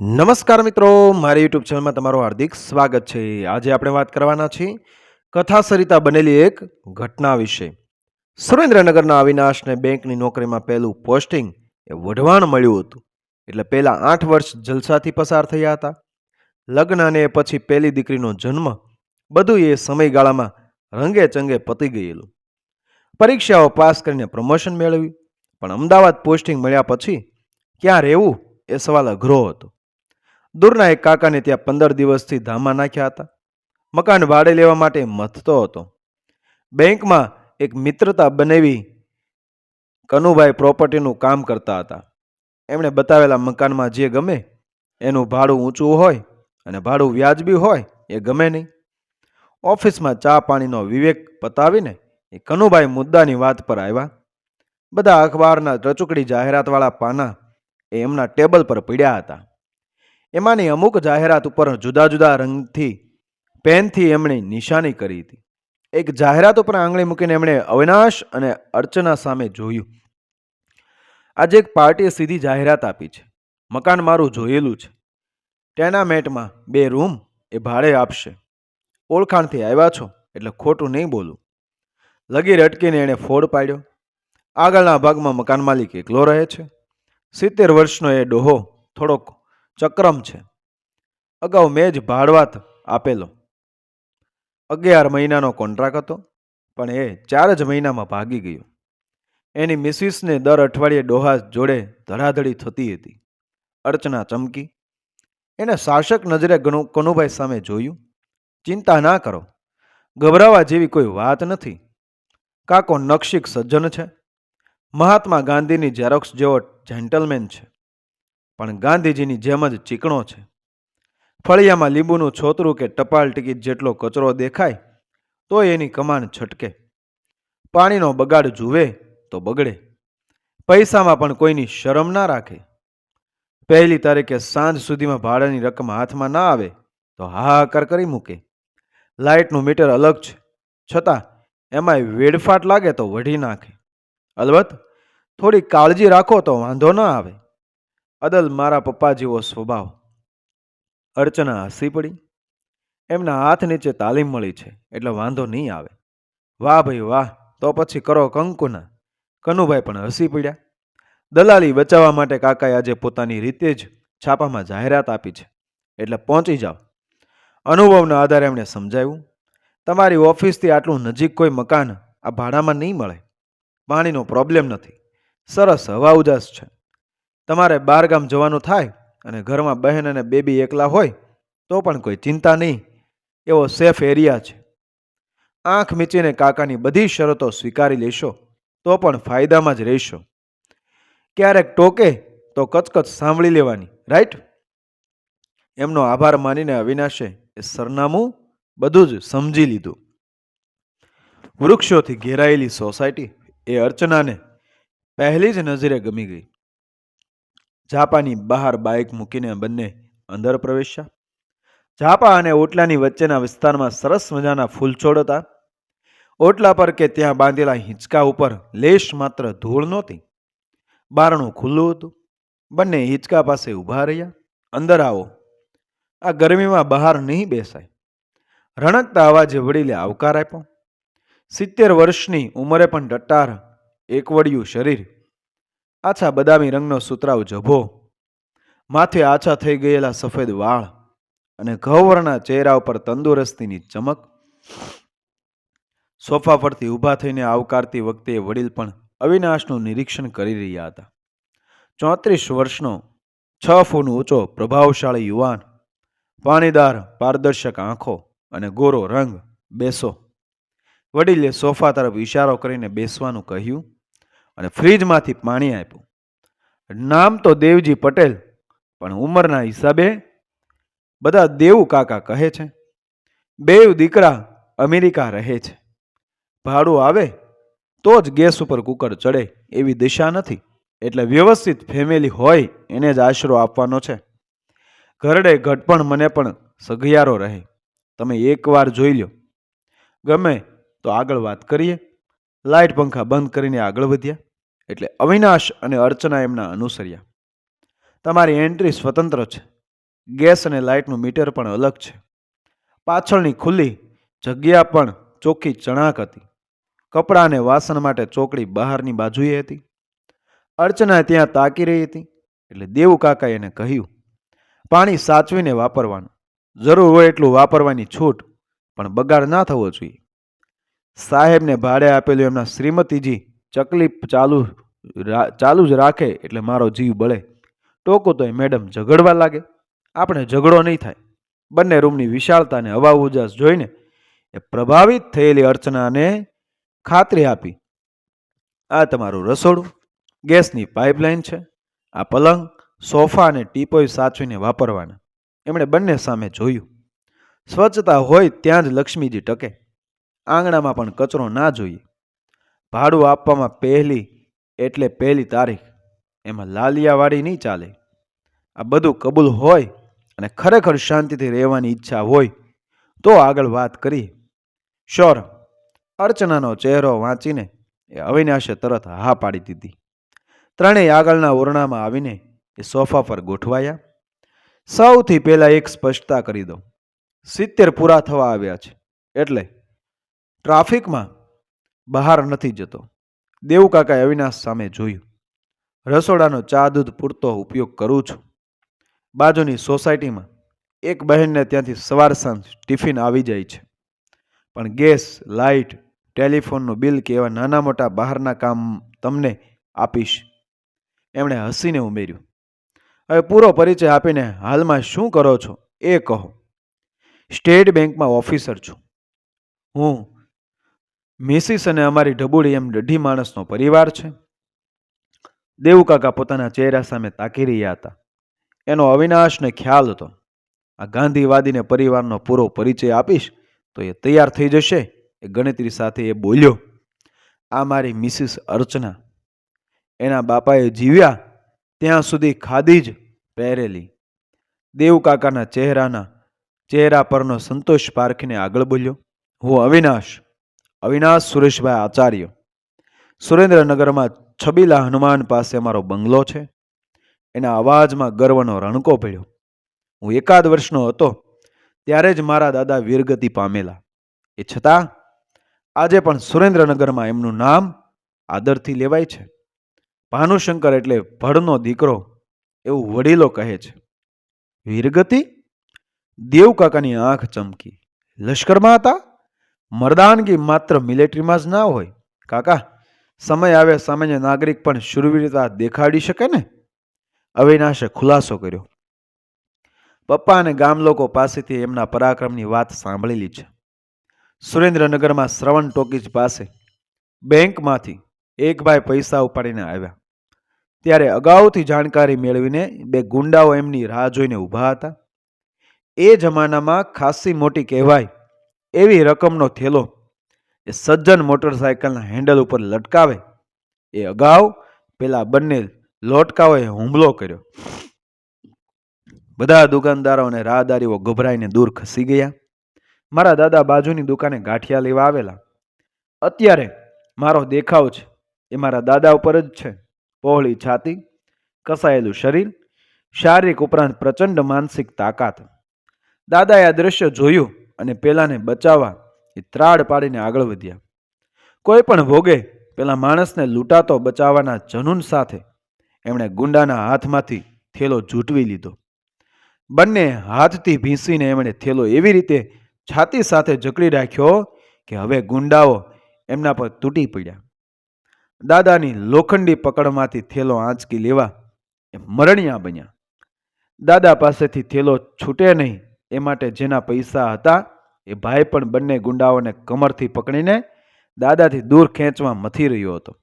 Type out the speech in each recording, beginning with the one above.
નમસ્કાર મિત્રો, મારી યુટ્યુબ ચેનલમાં તમારું હાર્દિક સ્વાગત છે. આજે આપણે વાત કરવાના છીએ કથા સરિતા બનેલી એક ઘટના વિશે. સુરેન્દ્રનગરના અવિનાશને બેંકની નોકરીમાં પહેલું પોસ્ટિંગ એ વઢવાણ મળ્યું હતું. એટલે પહેલાં આઠ વર્ષ જલસાથી પસાર થયા હતા. લગ્ન અને પછી પહેલી દીકરીનો જન્મ બધું એ સમયગાળામાં રંગે ચંગે પતી ગયેલું. પરીક્ષાઓ પાસ કરીને પ્રમોશન મેળવ્યું. પણ અમદાવાદ પોસ્ટિંગ મળ્યા પછી ક્યાં રહેવું એ સવાલ અઘરો હતો. દૂરના એક કાકાને ત્યાં પંદર દિવસથી ધામા નાખ્યા હતા. મકાન ભાડે લેવા માટે મથતો હતો. બેંકમાં એક મિત્રતા બનાવી કનુભાઈ પ્રોપર્ટીનું કામ કરતા હતા. એમણે બતાવેલા મકાનમાં જે ગમે એનું ભાડું ઊંચું હોય અને ભાડું વ્યાજબી હોય એ ગમે નહીં. ઓફિસમાં ચા પાણીનો વિવેક પતાવીને એ કનુભાઈ મુદ્દાની વાત પર આવ્યા. બધા અખબારના રચુકડી જાહેરાતવાળા પાના એ એમના ટેબલ પર પીડ્યા હતા. એમાંની અમુક જાહેરાત ઉપર જુદા જુદા રંગથી, પેનથી એમણે નિશાની કરી હતી. એક જાહેરાત ઉપર આંગળી મૂકીને એમણે અવિનાશ અને અર્ચના સામે જોયું. આજે એક પાર્ટીએ સીધી જાહેરાત આપી છે. મકાન મારું જોયેલું છે. ટેનામેન્ટમાં બે રૂમ એ ભાડે આપશે. ઓળખાણથી આવ્યા છો એટલે ખોટું નહીં બોલું. લગીર અટકીને એણે ફોડ પાડ્યો. આગળના ભાગમાં મકાન માલિક એકલો રહે છે. સિત્તેર વર્ષનો એ ડોહો થોડોક ચક્રમ છે. અગાઉ મેં જ ભાડવાત આપેલો. અગિયાર મહિનાનો કોન્ટ્રાક્ટ હતો, પણ એ ચાર જ મહિનામાં ભાગી ગયો. એની મિસિસને દર અઠવાડિયે ડોહા જોડે ધડાધડી થતી હતી. અર્ચના ચમકી. એને શાસક નજરે કનુભાઈ સામે જોયું. ચિંતા ના કરો. ગભરાવા જેવી કોઈ વાત નથી. કાકો નક્ષિક સજ્જન છે. મહાત્મા ગાંધીની ઝેરોક્સ જેવો જેન્ટલમેન છે. પણ ગાંધીજીની જેમ જ ચીકણો છે. ફળિયામાં લીંબુનું છોતરું કે ટપાલ ટિકિટ જેટલો કચરો દેખાય, તો એની કમાન છટકે. પાણીનો બગાડ જુએ તો બગડે. પૈસામાં પણ કોઈની શરમ ના રાખે. પહેલી તારીખે સાંજ સુધીમાં ભાડાની રકમ હાથમાં ના આવે, તો હાહાકાર કરી મૂકે. લાઇટનું મીટર અલગ છે. છતાં એમાંય વેડફાટ લાગે તો વઢી નાખે. અલબત્ત, થોડી કાળજી રાખો તો વાંધો ન આવે. અદલ મારા પપ્પા જેવો સ્વભાવ. અર્ચના હસી પડી. એમના હાથ નીચે તાલીમ મળી છે, એટલે વાંધો નહીં આવે. વાહ ભાઈ વાહ, તો પછી કરો કંકુના. કનુભાઈ પણ હસી પડ્યા. દલાલી બચાવવા માટે કાકાએ આજે પોતાની રીતે જ છાપામાં જાહેરાત આપી છે, એટલે પહોંચી જાઓ. અનુભવના આધારે એમણે સમજાવ્યું. તમારી ઓફિસથી આટલું નજીક કોઈ મકાન આ ભાડામાં નહીં મળે. પાણીનો પ્રોબ્લેમ નથી. સરસ હવા ઉજાસ છે. તમારે બહારગામ જવાનું થાય અને ઘરમાં બહેન અને બેબી એકલા હોય, તો પણ કોઈ ચિંતા નહીં. એવો સેફ એરિયા છે. આંખ મીચીને કાકાની બધી શરતો સ્વીકારી લેશો, તો પણ ફાયદામાં જ રહેશો. ક્યારેક ટોકે તો કચકચ સાંભળી લેવાની રાઈટ એમનો આભાર માનીને અવિનાશે એ સરનામું બધું જ સમજી લીધું. વૃક્ષોથી ઘેરાયેલી સોસાયટી એ અર્ચનાને પહેલી જ નજરે ગમી ગઈ. ઝાપાની બહાર બાઇક મૂકીને બંને અંદર પ્રવેશ્યા. ઝાપા અને ઓટલાની વચ્ચેના વિસ્તારમાં સરસ મજાના ફૂલછોડ હતા. ઓટલા પર કે ત્યાં બાંધેલા હિંચકા ઉપર લેશ માત્ર ધૂળ નહોતી. બારણું ખુલ્લું હતું. બંને હિંચકા પાસે ઊભા રહ્યા. અંદર આવો. આ ગરમીમાં બહાર નહીં બેસાય. રણકતા અવાજે વડીલે આવકાર આપ્યો. સિત્તેર વર્ષની ઉંમરે પણ ડટ્ટાર, એકવડિયું શરીર આછા બદામી રંગનો સુતરાવ જભો. માથે આછા થઈ ગયેલા સફેદ વાળ અને ઘવરના ચહેરા ઉપર તંદુરસ્તીની ચમક. સોફા પરથી ઊભા થઈને આવકારતી વખતે વડીલ પણ અવિનાશનું નિરીક્ષણ કરી રહ્યા હતા. ચોત્રીસ વર્ષનો છ ફૂટ ઊંચો પ્રભાવશાળી યુવાન પાણીદાર પારદર્શક આંખો અને ગોરો રંગ બેસો. વડીલે સોફા તરફ ઇશારો કરીને બેસવાનું કહ્યું. અને ફ્રીજમાંથી પાણી આપ્યું. નામ તો દેવજી પટેલ, પણ ઉંમરના હિસાબે બધા દેવ કાકા કહે છે, બેવ દીકરા અમેરિકા રહે છે. ભાડું આવે તો જ ગેસ ઉપર કુકર ચડે એવી દિશા નથી. એટલે વ્યવસ્થિત ફેમિલી હોય એને જ આશરો આપવાનો છે. ઘરડે ઘટપણ મને પણ સઘિયારો રહે. તમે એકવાર જોઈ લો ગમે તો આગળ વાત કરીએ. લાઇટ પંખા બંધ કરીને આગળ વધ્યા. એટલે અવિનાશ અને અર્ચના એમના અનુસર્યા. તમારી એન્ટ્રી સ્વતંત્ર છે. ગેસ અને લાઇટનું મીટર પણ અલગ છે. પાછળની ખુલ્લી જગ્યા પણ ચોખ્ખી ચણાક હતી. કપડાં અને વાસણ માટે ચોકડી બહારની બાજુએ હતી. અર્ચના ત્યાં તાકી રહી હતી, એટલે દેવ કાકાએ એને કહ્યું, પાણી સાચવીને વાપરવાનું. જરૂર હોય એટલું વાપરવાની છૂટ, પણ બગાડ ના થવો જોઈએ. સાહેબને ભાડે આપેલું એમના શ્રીમતીજી ચકલી ચાલુ ચાલુ જ રાખે એટલે મારો જીવ બળે. ટોકો તો એ મેડમ ઝઘડવા લાગે. આપણે ઝઘડો નહીં થાય. બંને રૂમની વિશાળતાને હવા ઉજાસ જોઈને એ પ્રભાવિત થયેલી અર્ચનાને ખાતરી આપી. આ તમારું રસોડું, ગેસની પાઇપલાઇન છે, આ પલંગ, સોફા અને ટીપોય સાચવીને વાપરવાના. એમણે બંને સામે જોયું. સ્વચ્છતા હોય ત્યાં જ લક્ષ્મીજી ટકે. આંગણામાં પણ કચરો ના જોઈએ. ભાડું આપવામાં પહેલી એટલે પહેલી તારીખ. એમાં લાલિયાવાળી નહીં ચાલે. આ બધું કબૂલ હોય અને ખરેખર શાંતિથી રહેવાની ઈચ્છા હોય તો આગળ વાત કરીએ. શ્યોર અર્ચનાનો ચહેરો વાંચીને એ અવિનાશે તરત હા પાડી દીધી. ત્રણેય આગળના ઓરણામાં આવીને એ સોફા પર ગોઠવાયા. સૌથી પહેલાં એક સ્પષ્ટતા કરી દઉં. સિત્તેર પૂરા થવા આવ્યા છે. એટલે ટ્રાફિકમાં બહાર નથી જતો. દેવકાકાએ અવિનાશ સામે જોયું. રસોડાનો ચા દૂધ પૂરતો ઉપયોગ કરું છું. બાજુની સોસાયટીમાં એક બહેનને ત્યાંથી સવાર સાંજ ટિફિન આવી જાય છે. પણ ગેસ લાઇટ ટેલિફોનનું બિલ કે એવા નાના મોટા બહારના કામ તમને આપીશ. એમણે હસીને ઉમેર્યું. હવે પૂરો પરિચય આપીને હાલમાં શું કરો છો? એ કહો. સ્ટેટ બેંકમાં ઓફિસર છું. હું મિસિસ અને અમારી ઢબુડી એમ દઢી માણસનો પરિવાર છે. દેવું કાકા પોતાના ચહેરા સામે તાકી રહ્યા હતા. એનો અવિનાશને ખ્યાલ હતો. આ ગાંધીવાદીને પરિવારનો પૂરો પરિચય આપીશ તો એ તૈયાર થઈ જશે, એ ગણતરી સાથે એ બોલ્યો. આ મારી મિસિસ અર્ચના. એના બાપાએ જીવ્યા, ત્યાં સુધી ખાદી જ પહેરેલી. દેવ કાકાના ચહેરાના ચહેરા પરનો સંતોષ પારખીને આગળ બોલ્યો, હું અવિનાશ. અવિનાશ સુરેશભાઈ આચાર્ય. સુરેન્દ્રનગરમાં છબીલા હનુમાન પાસે અમારો બંગલો છે. એના અવાજમાં ગર્વનો રણકો પડ્યો હું એકાદ વર્ષનો હતો, ત્યારે જ મારા દાદા વીરગતિ પામેલા. એ છતાં, આજે પણ સુરેન્દ્રનગરમાં એમનું નામ આદરથી લેવાય છે. ભાનુશંકર એટલે ભડનો દીકરો એવું વડીલો કહે છે. વીરગતિ? દેવ કાકાની આંખ ચમકી. લશ્કરમાં હતા? મર્દાનગી માત્ર મિલિટરીમાં જ ના હોય. કાકા, સમય આવે, સામાન્ય નાગરિક પણ શુરવીરતા દેખાડી શકે ને? અવિનાશે ખુલાસો કર્યો. પપ્પા અને ગામ લોકો પાસેથી એમના પરાક્રમની વાત સાંભળેલી છે. સુરેન્દ્રનગરમાં શ્રવણ ટોકીજ પાસે બેંકમાંથી એક ભાઈ પૈસા ઉપાડીને આવ્યા. ત્યારે અગાઉથી જાણકારી મેળવીને બે ગુંડાઓ એમની રાહ જોઈને ઊભા હતા. એ જમાનામાં ખાસી મોટી કહેવાય એવી રકમનો થેલો એ સજ્જન મોટરસાયકલના હેન્ડલ ઉપર લટકાવે, એ અગાઉ પેલા બંને લોટકાઓએ હુમલો કર્યો. બધા દુકાનદારો અને રાહદારીઓ ગભરાઈને દૂર ખસી ગયા. મારા દાદા બાજુની દુકાને ગાંઠિયા લેવા આવેલા. અત્યારે મારો દેખાવ છે, એ મારા દાદા ઉપર જ છે. પહોળી છાતી, કસાયેલું શરીર, શારીરિક ઉપરાંત પ્રચંડ માનસિક તાકાત. દાદાએ આ દ્રશ્ય જોયું. અને પેલાને બચાવવા એ ત્રાડ પાડીને આગળ વધ્યા. કોઈ પણ ભોગે પેલા માણસને લૂંટાતો બચાવવાના જનૂન સાથે એમણે ગુંડાના હાથમાંથી થેલો ઝૂંટવી લીધો. બંને હાથથી ભીંસીને એમણે થેલો એવી રીતે છાતી સાથે જકડી રાખ્યો કે હવે ગુંડાઓ એમના પર તૂટી પડ્યા. દાદાની લોખંડી પકડમાંથી થેલો આંચકી લેવા એ મરણિયા બન્યા. દાદા પાસેથી થેલો છૂટે નહીં એ માટે જેના પૈસા હતા એ ભાઈ પણ બંને ગુંડાઓને કમરથી પકડીને દાદાથી દૂર ખેંચવા મથી રહ્યો હતો.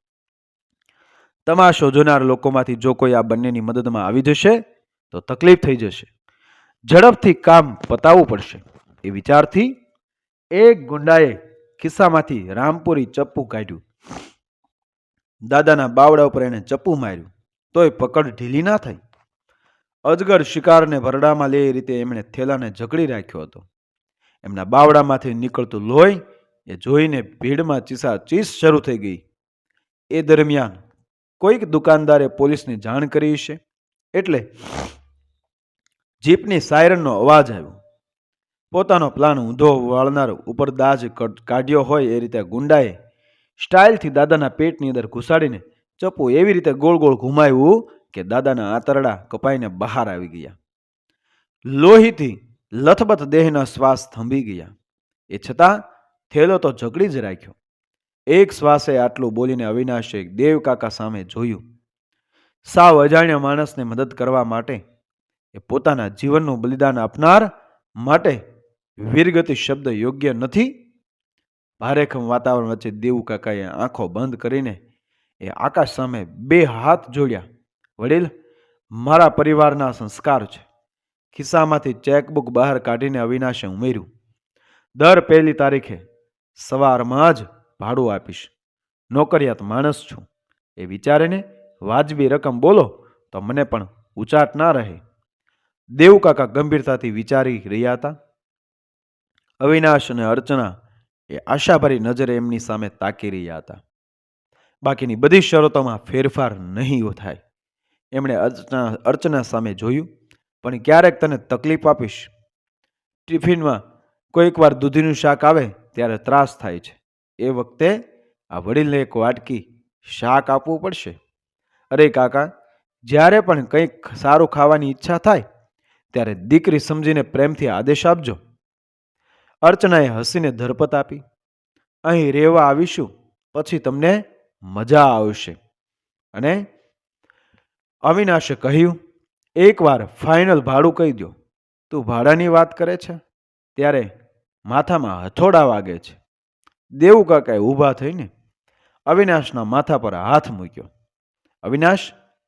તમાશો જોનાર લોકોમાંથી જો કોઈ આ બંનેની મદદમાં આવી જશે, તો તકલીફ થઈ જશે. ઝડપથી કામ પતાવવું પડશે. એ વિચારથી એક ગુંડાએ ખિસ્સામાંથી રામપુરી ચપ્પુ કાઢ્યું. દાદાના બાવડા ઉપર એણે ચપ્પુ માર્યું. તોય પકડ ઢીલી ના થઈ. અજગર શિકારને ભરડામાં લે એ રીતે એમણે થેલાને જકડી રાખ્યો હતો. એમના બાવડામાંથી નીકળતું લોહી એ જોઈને ભીડમાં ચીસા ચીસ શરૂ થઈ ગઈ. એ દરમિયાન કોઈક દુકાનદારે પોલીસને જાણ કરી છે એટલે જીપની સાયરનનો અવાજ આવ્યો. પોતાનો પ્લાન ઊંધો વાળનાર ઉપર દાજ કાઢ્યો હોય એ રીતે ગુંડાએ સ્ટાઇલથી દાદાના પેટની અંદર ઘુસાડીને ચપ્પુ એવી રીતે ગોળ ગોળ ઘુમાવ્યું કે દાદાના આંતરડા કપાઈને બહાર આવી ગયા. લોહીથી લથબથ દેહના શ્વાસ થંભી ગયા. એ છતાં થેલો તો જકડી જ રાખ્યો. એક શ્વાસે આટલું બોલીને અવિનાશે દેવકાકા સામે જોયું. સાવ અજાણ્યા માણસને મદદ કરવા માટે એ પોતાના જીવનનું બલિદાન આપનાર માટે વીરગતિ શબ્દ યોગ્ય નથી. ભારેખમ વાતાવરણ વચ્ચે દેવું કાકાએ આંખો બંધ કરીને એ આકાશ સામે બે હાથ જોડ્યા. વડીલ, મારા પરિવારના સંસ્કાર છે. ખિસ્સામાંથી ચેકબુક બહાર કાઢીને અવિનાશે ઉમેર્યું. દર પહેલી તારીખે સવારમાં જ ભાડું આપીશ. નોકરિયાત માણસ છું. એ વિચારીને વાજબી રકમ બોલો તો મને પણ ઉચાટ ના રહે. દેવ કાકા ગંભીરતાથી વિચારી રહ્યા હતા. અવિનાશ અને અર્ચના એ આશાભરી નજરે એમની સામે તાકી રહ્યા હતા. બાકીની બધી શરતોમાં ફેરફાર નહીં થાય એમણે અર્ચના અર્ચના સામે જોયું, પણ ક્યારેક તને તકલીફ આપીશ. ટિફિનમાં કોઈક વાર દૂધીનું શાક આવે, ત્યારે ત્રાસ થાય છે. એ વખતે આ વડીલને એક વાટકી શાક આપવું પડશે. અરે કાકા, જ્યારે પણ કંઈક સારું ખાવાની ઈચ્છા થાય, ત્યારે દીકરી સમજીને પ્રેમથી આદેશ આપજો. અર્ચનાએ હસીને ધરપત આપી. અહીં રહેવા આવીશું, પછી તમને મજા આવશે. અને અવિનાશે કહ્યું, એકવાર ફાઇનલ ભાડું કહી દો તું ભાડાની વાત કરે છે? ત્યારે માથામાં હથોડા વાગે છે. દેવું કાકાએ ઊભા થઈને અવિનાશના માથા પર હાથ મૂક્યો. અવિનાશ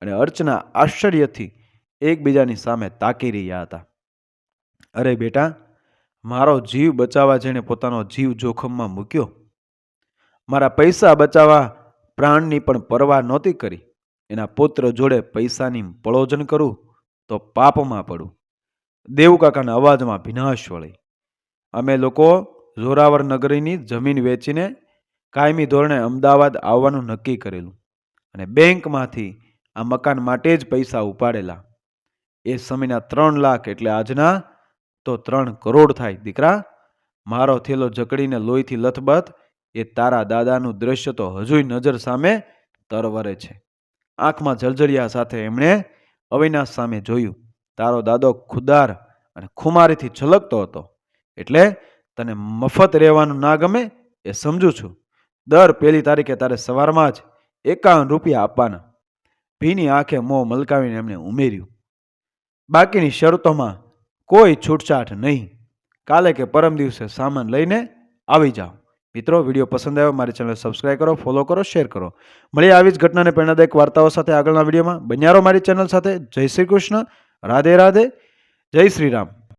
અને અર્ચના આશ્ચર્યથી એકબીજાની સામે તાકી રહ્યા હતા. અરે બેટા, મારો જીવ બચાવવા જેણે પોતાનો જીવ જોખમમાં મૂક્યો. મારા પૈસા બચાવવા પ્રાણની પણ પરવા નહોતી કરી. એના પુત્ર જોડે પૈસાની પળોજન કરું તો પાપમાં પડું. દેવકાકાના અવાજમાં ભીનાશ વળી. અમે લોકો જોરાવર નગરીની જમીન વેચીને કાયમી ધોરણે અમદાવાદ આવવાનું નક્કી કરેલું અને બેંકમાંથી આ મકાન માટે જ પૈસા ઉપાડેલા. એ સમયના ત્રણ લાખ એટલે આજના તો ત્રણ કરોડ થાય, દીકરા. મારો થેલો જકડીને લોહીથી લથબથ, એ તારા દાદાનું દ્રશ્ય તો હજુય નજર સામે તરવરે છે. આંખમાં જળજળિયા સાથે એમણે અવિનાશ સામે જોયું. તારો દાદો ખુદાર અને ખુમારીથી છલકતો હતો. એટલે તને મફત રહેવાનું ના ગમે એ સમજુ છું. દર પહેલી તારીખે તારે સવારમાં જ એકાવન રૂપિયા આપવાના. ભીની આંખે મોં મલકાવીને એમણે ઉમેર્યું. બાકીની શરતોમાં કોઈ છૂટછાટ નહીં. કાલે કે પરમ દિવસે સામાન લઈને આવી જાઓ. મિત્રો, વીડિયો પસંદ આવ્યો, મારી ચેનલ સબસ્ક્રાઈબ કરો ફોલો કરો શેર કરો. મળીએ આવી જ ઘટનાને પ્રેરણાદાયક વાર્તાઓ સાથે આગળના વિડીયોમાં. બન્યારો મારી ચેનલ સાથે. જય શ્રી કૃષ્ણ. રાધે રાધે. જય શ્રી રામ.